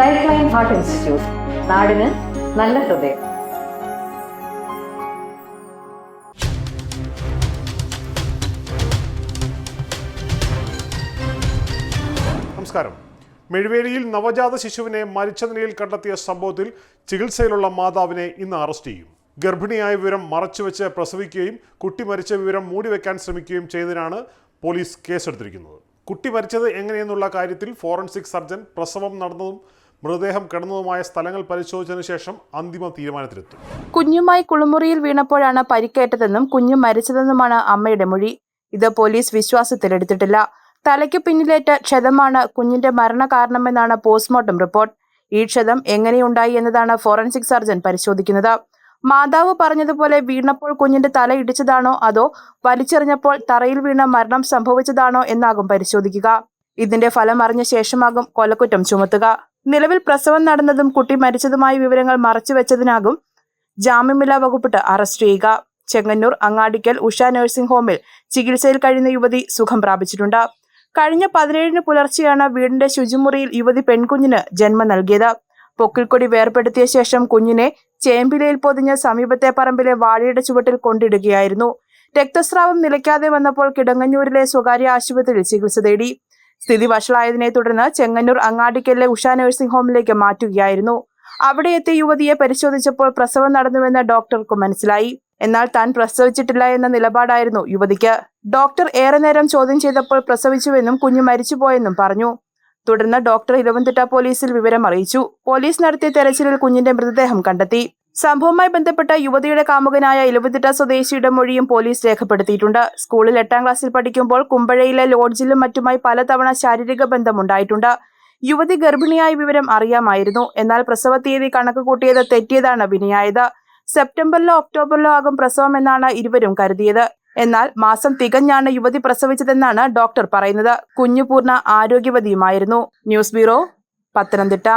Life line heart institute നാടിന് നല്ല ഹൃദയം. നമസ്കാരം. മെഴുവേലിയിൽ നവജാത ശിശുവിനെ മരിച്ച നിലയിൽ കണ്ടെത്തിയ സംഭവത്തിൽ ചികിത്സയിലുള്ള മാതാവിനെ ഇന്ന് അറസ്റ്റ് ചെയ്യും. ഗർഭിണിയായ വിവരം മറച്ചുവെച്ച് പ്രസവിക്കുകയും കുട്ടി മരിച്ച വിവരം മൂടിവെക്കാൻ ശ്രമിക്കുകയും ചെയ്തതിനാണ് പോലീസ് കേസെടുത്തിരിക്കുന്നത്. കുട്ടി മരിച്ചത് എങ്ങനെയെന്നുള്ള കാര്യത്തിൽ ഫോറൻസിക് സർജൻ പ്രസവം നടന്നതും മൃതദേഹം കിടന്നതുമായ സ്ഥലങ്ങൾ പരിശോധിച്ചതിന് ശേഷം അന്തിമ തീരുമാനത്തിലെത്തും. കുഞ്ഞുമായി കുളിമുറിയിൽ വീണപ്പോഴാണ് പരിക്കേറ്റതെന്നും കുഞ്ഞു മരിച്ചതെന്നുമാണ് അമ്മയുടെ മൊഴി. ഇത് പോലീസ് വിശ്വാസത്തിലെടുത്തിട്ടില്ല. തലയ്ക്ക് പിന്നിലേറ്റ ക്ഷതമാണ് കുഞ്ഞിന്റെ മരണകാരണമെന്നാണ് പോസ്റ്റ്മോർട്ടം റിപ്പോർട്ട്. ഈ ക്ഷതം എങ്ങനെയുണ്ടായി എന്നതാണ് ഫോറൻസിക് സർജൻ പരിശോധിക്കുന്നത്. മാതാവ് പറഞ്ഞതുപോലെ വീണപ്പോൾ കുഞ്ഞിന്റെ തല ഇടിച്ചതാണോ അതോ വലിച്ചെറിഞ്ഞപ്പോൾ തറയിൽ വീണ മരണം സംഭവിച്ചതാണോ എന്നാകും പരിശോധിക്കുക. ഇതിന്റെ ഫലം അറിഞ്ഞ ശേഷമാകും കൊലക്കുറ്റം ചുമത്തുക. നിലവിൽ പ്രസവം നടന്നതും കുട്ടി മരിച്ചതുമായ വിവരങ്ങൾ മറച്ചുവെച്ചതിനാകും ജാമ്യമില്ലാ വകുപ്പിട്ട് അറസ്റ്റ് ചെയ്യുക. ചെങ്ങന്നൂർ അങ്ങാടിക്കൽ ഉഷ നഴ്സിംഗ് ഹോമിൽ ചികിത്സയിൽ കഴിയുന്ന യുവതി സുഖം പ്രാപിച്ചിട്ടുണ്ട്. കഴിഞ്ഞ പതിനേഴിന് പുലർച്ചെയാണ് വീടിന്റെ ശുചിമുറിയിൽ യുവതി പെൺകുഞ്ഞിന് ജന്മം നൽകിയത്. പൊക്കിൾക്കൊടി വേർപ്പെടുത്തിയ ശേഷം കുഞ്ഞിനെ ചേമ്പിലയിൽ പൊതിഞ്ഞ സമീപത്തെ പറമ്പിലെ വാഴയുടെ ചുവട്ടിൽ കൊണ്ടിടുകയായിരുന്നു. രക്തസ്രാവം നിലയ്ക്കാതെ വന്നപ്പോൾ കിടങ്ങഞ്ഞൂരിലെ സ്വകാര്യ ആശുപത്രിയിൽ ചികിത്സ തേടി. സ്ഥിതി വഷളായതിനെ തുടർന്ന് ചെങ്ങന്നൂർ അങ്ങാടിക്കലിലെ ഉഷ നഴ്സിംഗ് ഹോമിലേക്ക് മാറ്റുകയായിരുന്നു. അവിടെ എത്തിയ യുവതിയെ പരിശോധിച്ചപ്പോൾ പ്രസവം നടന്നുവെന്ന് ഡോക്ടർക്ക് മനസ്സിലായി. എന്നാൽ താൻ പ്രസവിച്ചിട്ടില്ല എന്ന നിലപാടായിരുന്നു യുവതിക്ക്. ഡോക്ടർ ഏറെ നേരം ചോദ്യം ചെയ്തപ്പോൾ പ്രസവിച്ചുവെന്നും കുഞ്ഞു മരിച്ചുപോയെന്നും പറഞ്ഞു. തുടർന്ന് ഡോക്ടർ ഇലവന്തിട്ട പോലീസിൽ വിവരം അറിയിച്ചു പോലീസ് നടത്തിയ തെരച്ചിലിൽ കുഞ്ഞിന്റെ മൃതദേഹം കണ്ടെത്തി. സംഭവവുമായി ബന്ധപ്പെട്ട യുവതിയുടെ കാമുകനായ ഇലവുതിട്ട സ്വദേശിയുടെ മൊഴിയും പോലീസ് രേഖപ്പെടുത്തിയിട്ടുണ്ട്. സ്കൂളിൽ എട്ടാം ക്ലാസ്സിൽ പഠിക്കുമ്പോൾ കുമ്പഴയിലെ ലോഡ്ജിലും മറ്റുമായി പലതവണ ശാരീരിക ബന്ധമുണ്ടായിട്ടുണ്ട്. യുവതി ഗർഭിണിയായ വിവരം അറിയാമായിരുന്നു. എന്നാൽ പ്രസവ തീയതി കണക്ക് കൂട്ടിയത് തെറ്റിയതാണ് വിനിയായത്. സെപ്റ്റംബറിലോ ഒക്ടോബറിലോ ആകും പ്രസവം എന്നാണ് ഇരുവരും കരുതിയത്. എന്നാൽ മാസം തികഞ്ഞാണ് യുവതി പ്രസവിച്ചതെന്നാണ് ഡോക്ടർ പറയുന്നത്. കുഞ്ഞു പൂർണ ആരോഗ്യവതിയുമായിരുന്നു. News bureau Pathanamthitta.